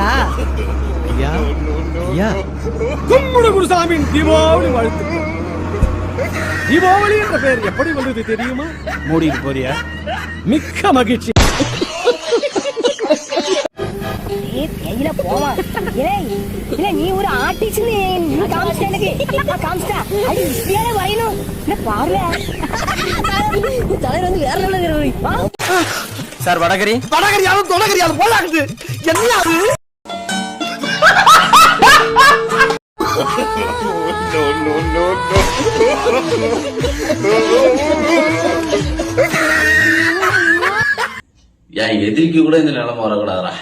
ஐயா. ஐயா. ஐயா. கும்முடு குருசாமியின் தீபாவளி வாழ்த்து. தீபாவளி என்ற பெயர் எப்படி வந்தது தெரியுமா? மூடிட்டு போறியா? மிக்க மகிழ்ச்சி. கையில போவான் ஏய், இல்ல நீ ஒரு ஆர்டிஸ்ட் நீ காமிச்சிட்ட எனக்கு. காமிச்சிட்டா. அது இப்படியே வரையணும். இல்ல பாருல? தலைவர் வந்து வேற லெவலில் சார் வடகரி? வடகரியாலும் தொடகரியாலும் என்ன என் எதிரிக்கு கூட இந்த நிலைமை வரக்கூடாதா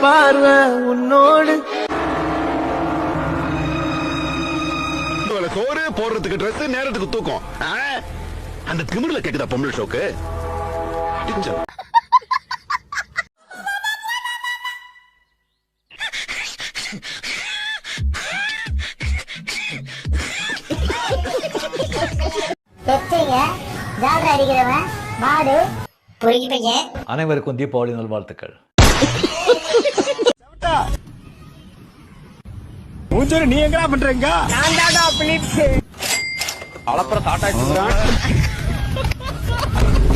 பார்வை உன்னோடு சோறு போடுறதுக்கு Dress நேரத்துக்கு தூக்கம்? அந்த திமிர்ல கேக்குதா பொம்பளை ஷோக்கு டிச்சர். பெத்தைங்க ஜாலரா அடிக்கிறவன் மாடு. பொறுக்கி பையன் அனைவருக்கும் தீபாவளி நல்வாழ்த்துக்கள். மூஞ்சோரு நீ எங்கடா பண்றீங்க? அளப்புற தாட்டாச்சு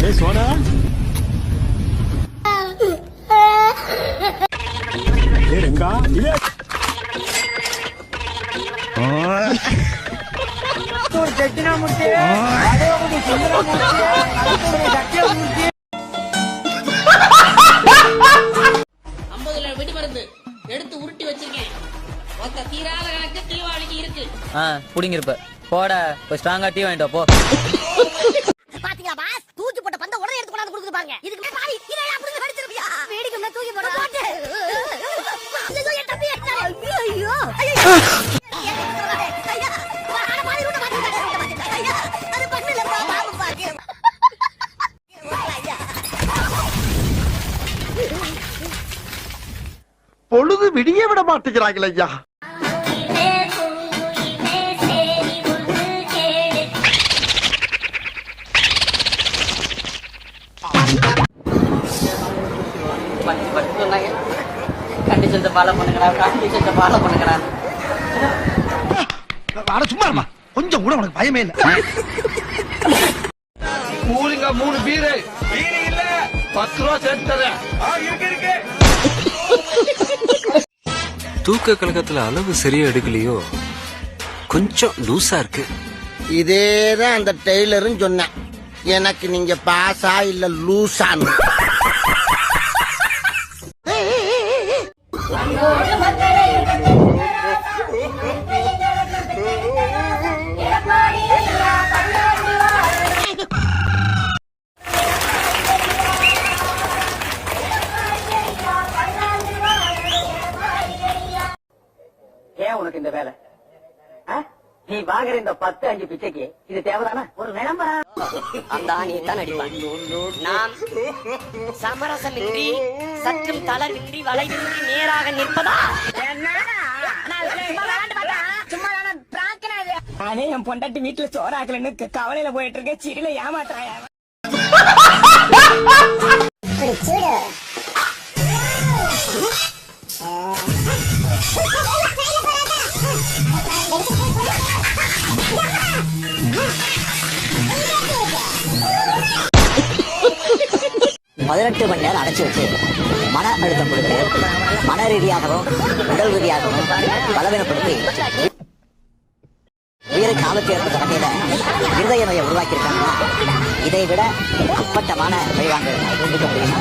ஏய் சோனா. ஏய் ரெங்கா இதே ஐம்பதுல வெடிமருந்து எடுத்து உருட்டி வச்சிருக்கேன். மொத்த தீராத கணக்கு தீபாவளிக்கு இருக்கு. ஆ புடிங்கிருப்ப. போட போய் ஸ்ட்ராங்கா டீ வாங்கிட்டு வா, போ. விடிய விட மாட்டேங்கிறாங்களே ஐயா. கண்டிஷன்ஸை ஃபாலோ பண்ணுங்கடா கண்டிஷன்ஸை ஃபாலோ பண்ணுங்கடா அட சும்மா இருமா. கொஞ்சம் கூட உனக்கு பயமே இல்ல. கூலிங்க மூணு பீரு. பீரு இல்ல. பத்து ரூபா சேர்த்து தரேன். தூக்க கழகத்துல அளவு சரியா எடுக்கலையோ? கொஞ்சம் லூசா இருக்கு. இதேதான் அந்த டெய்லரும் சொன்னேன். எனக்கு நீங்க பாஸா இல்ல லூசான்னு. இந்த பத்து அஞ்சு பிச்சைக்கு. இது தேவைதானா? ஒரு விளம்பரம். அந்த ஆணியை தான் அடிப்பான். நாம் சமரசமின்றி சற்றும் தளர்வின்றி வளைவின்றி நேராக நிற்பதா? அதே என் பொண்டாட்டி வீட்டுல சோறாக்கலன்னு கவலையில போயிட்டு இருக்க சிறில ஏமாத்துறாயா? பதினெட்டு மணி நேரம் அடைச்சு வச்சு மன அழுத்தம் கொடுத்து மன ரீதியாகவும் உடல் ரீதியாகவும் பலவீனப்படுத்தி உயிருக்கு ஆபத்து ஏற்பட்ட வகையில இருதய நோயை உருவாக்கியிருக்காங்க இதை விட அப்பட்டமான வழிவாங்க இருக்க முடியுமா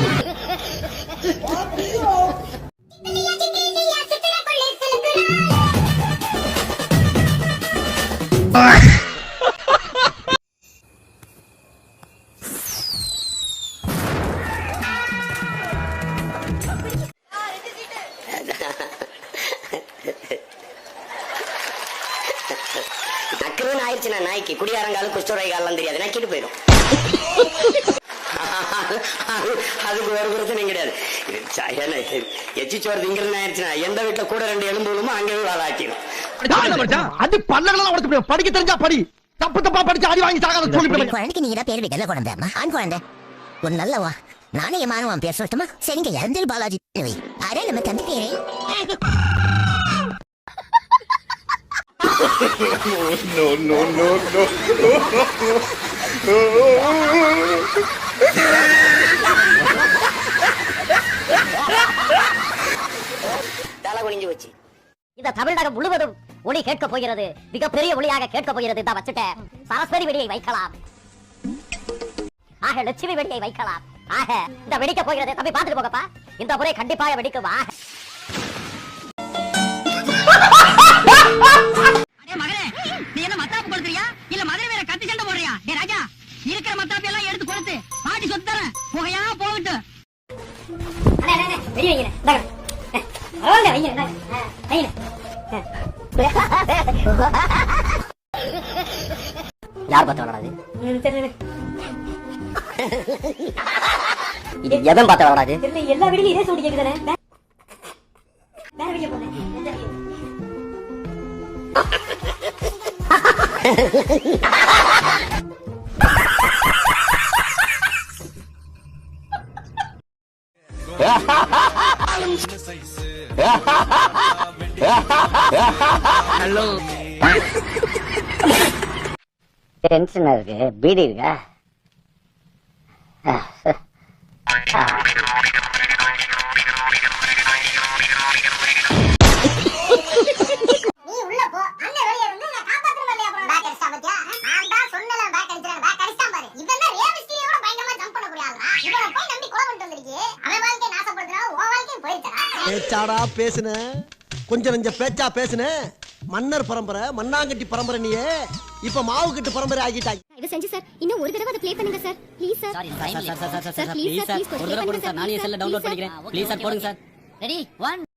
நாய்க்கு குடியாரங்காலும் குஷ்டரோகாலாம் தெரியாது. நக்கிட்டு போயிடும். அதுக்கு ஒரு பிரச்சனையும் கிடையாது. எச்சி சோறு திங்கிறது ஆயிடுச்சுன்னா எந்த வீட்டுல கூட ரெண்டு எலும்பு விழுமோ அங்கே வாழாக்கிடும் அடி பல்லகளெல்லாம் உடச்சு போயிடும். படிக்க தெரிஞ்சா படி. தப்பு தப்பா படிச்சு அடி வாங்கி சாகாத சொல்லி குழந்தைக்கு நீங்க பேர் வைக்கல குழந்தை. ஆண் குழந்தை. ஒரு நல்ல வா நானே மாணவன் பேர் சொல்லட்டுமா? சரிங்க இறந்தல் பாலாஜி. அரே நம்ம தம்பி பேரு. தலை குனிஞ்சு வச்சு இந்த தமிழகம் முழுவதும் ஒளி கேட்க போகிறது மிகப்பெரிய ஒளியாக கேட்க போகிறது தான் வச்சுட்டேன் சரஸ்வதி வெடியை வைக்கலாம். ஆக லட்சுமி வெடியை வைக்கலாம். ஆக இந்த வெடிக்க போகிறது தம்பி பார்த்துட்டு போகப்பா இந்த முறை கண்டிப்பாக வெடிக்கும். ஆக. நீ என்ன மத்தாப்பு கொடுக்குறியா இல்ல மதுரை வேற கத்தி சண்டை போடுறியா? ஏ ராஜா இருக்கிற மத்தாப்பு எல்லாம் எடுத்து கொடுத்து பாட்டி சொத்து தரேன். புகையா போகட்டு வெளியே இந்தாங்க. பரவாயில்ல, வைங்க. வைங்க. யார் பார்த்து விளாடாது இது எவன் பார்த்து விளாடாது எல்லா வீடியும் இதே சூடி கேக்குதானே? வேற வீடியோ? ஹலோ டென்ஷனா இருக்கு. பீடி இருக்கா? Ah. பேச்சாடா பேசுன. கொஞ்சம் நெஞ்ச பேச்சா பேசுன. மன்னர் பரம்பரை மண்ணாங்கட்டி பரம்பரை நீயே. இப்ப மாவு கட்டு பரம்பரை ஆகிட்டாய். இது செஞ்சு சார். இன்னும் ஒரு தடவை அதை ப்ளே பண்ணுங்க sir. Please sir. Sir sir sir sir sir please sir please ஒரு தடவை போடுங்க சார். நாளைய செல்ல டவுன்லோட் பண்ணிக்கிறேன் ப்ளீஸ் சார். போடுங்க சார் ரெடி 1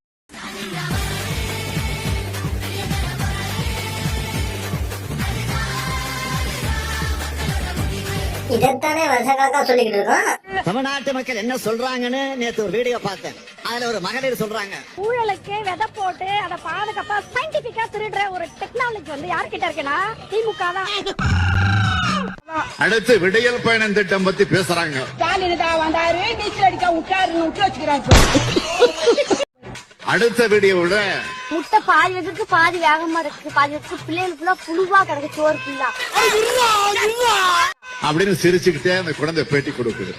இதைத்தானே வருஷக்கணக்கா சொல்லிக்கிட்டு இருக்கோம். தமிழ்நாட்டு மக்கள் என்ன சொல்றாங்கன்னு நேத்து ஒரு வீடியோ பார்த்தேன். அதுல ஒரு மகளிர் சொல்றாங்க. ஊழலுக்கு விதை போட்டு அதை பாதுகாப்பா சயின்டிபிக்கா திருடுற ஒரு டெக்னாலஜி வந்து யார்கிட்ட இருக்குன்னா திமுக தான். அடுத்து விடியல் பயணம் திட்டம் பத்தி பேசுறாங்க. அடுத்த வீடியோட முட்டை பாதி வெதுக்கு பாதி வேகமா இருக்கு. பாதி வெதுக்கு பிள்ளைகளுக்கு ஃபுல்லா புழுவா கிடக்கு சோறு ஃபுல்லா அப்படின்னு சிரிச்சுக்கிட்டே அந்த குழந்தை பேட்டி கொடுக்குது.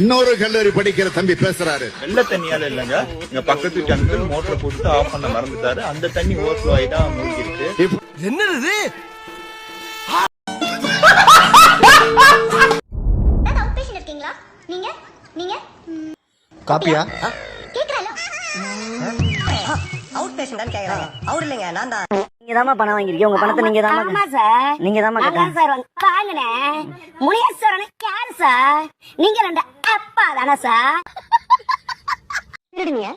இன்னொரு கல்லூரி படிக்கிற தம்பி பேசுறாரு. வெள்ள தண்ணியால இல்லைங்க. இங்க பக்கத்து டங்கு மோட்டர் போட்டு ஆஃப் பண்ண மறந்துட்டாரு. அந்த தண்ணி ஓவர்ஃப்ளோ ஆகி தான் மூழ்கிருக்கு. என்னது அவுட் பேஷன் இருக்கீங்களா? நீங்க? நீங்க? காப்பியா? கேக்குறல? அவுட் பேஷண்ட் கேக்குறாங்க. அவர் இல்லைங்க நான் தான். நீங்க தாமா பணம் வாங்கிருக்கீங்க உங்க பணத்தை நீங்க தாமா சார் நீங்க தாமா சார் வந்து பாருங்கண்ணே முனியேஸ்வரன் யாரு சார்? நீங்க ரெண்டு அப்பா தானே சார்? திருடுனியா?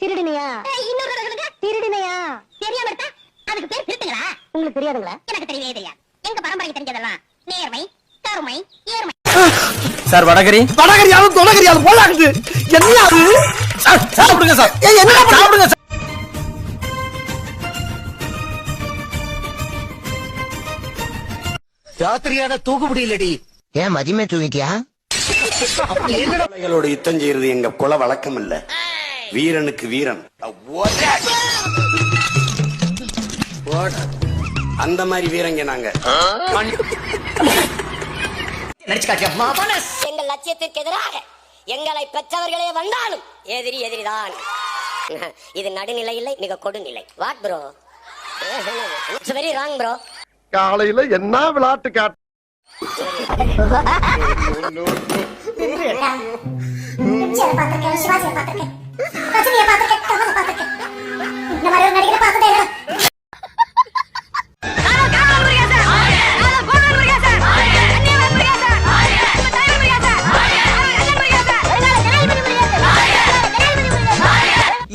சொல்லுங்க. திருடுனியா? தெரியாம இருக்கா அதுக்கு பேர் திருட்டுங்களா? உங்களுக்கு தெரியாதுங்களா? எனக்கு தெரியவே தெரியாது. எங்க பரம்பரைக்கு தெரிஞ்சதெல்லாம் நேர்மை கருமை ஏர்மை சார் வடகரி. வடகரியாலும் தொடகரியாலும் போலாகுது. என்ன அது? சார் சாப்பிடுங்க சார். என்ன சாப்பிடுங்க ராத்திரியான தூக்க முடியலடி ஏன் மதியமே தூங்கிட்டியா? பிள்ளைகளோட யுத்தம் செய்யறது எங்க குல வழக்கம் இல்ல வீரனுக்கு வீரன். அந்த மாதிரி வீரங்க நாங்க. எங்கள் லட்சியத்திற்கு எதிராக எங்களை பெற்றவர்களே வந்தாலும் எதிரி எதிரிதான். இது நடுநிலை இல்லை மிக கொடுநிலை. What bro very wrong bro காலையில என்ன விளையாட்டு காட்டு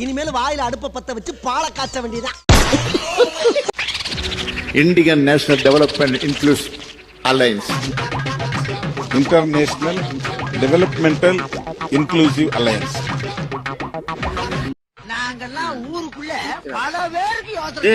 இனிமேல் வாயில அடுப்ப பத்த வச்சு பாலை காய்ச்ச வேண்டியதான் Indian national development inclusive alliance international developmental inclusive alliance நாங்கெல்லாம் ஊருக்குள்ள பல பேருக்கு யோசனை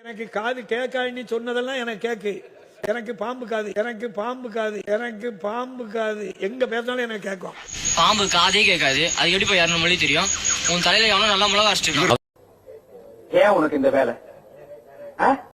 எனக்கு காது கேட்காதுன்னு சொன்னதெல்லாம் எனக்கு கேக்கு. எனக்கு பாம்பு காது எனக்கு பாம்பு காது எனக்கு பாம்பு காது. எங்க பேசினாலும் எனக்கு கேட்கும். பாம்பு காதே கேட்காது. அது எப்படி போய் இரநூறு மொழி தெரியும். உன் தலையில எவனோ நல்லா மிளகா அரைச்சிருக்கான் ஏன் உனக்கு இந்த வேலை?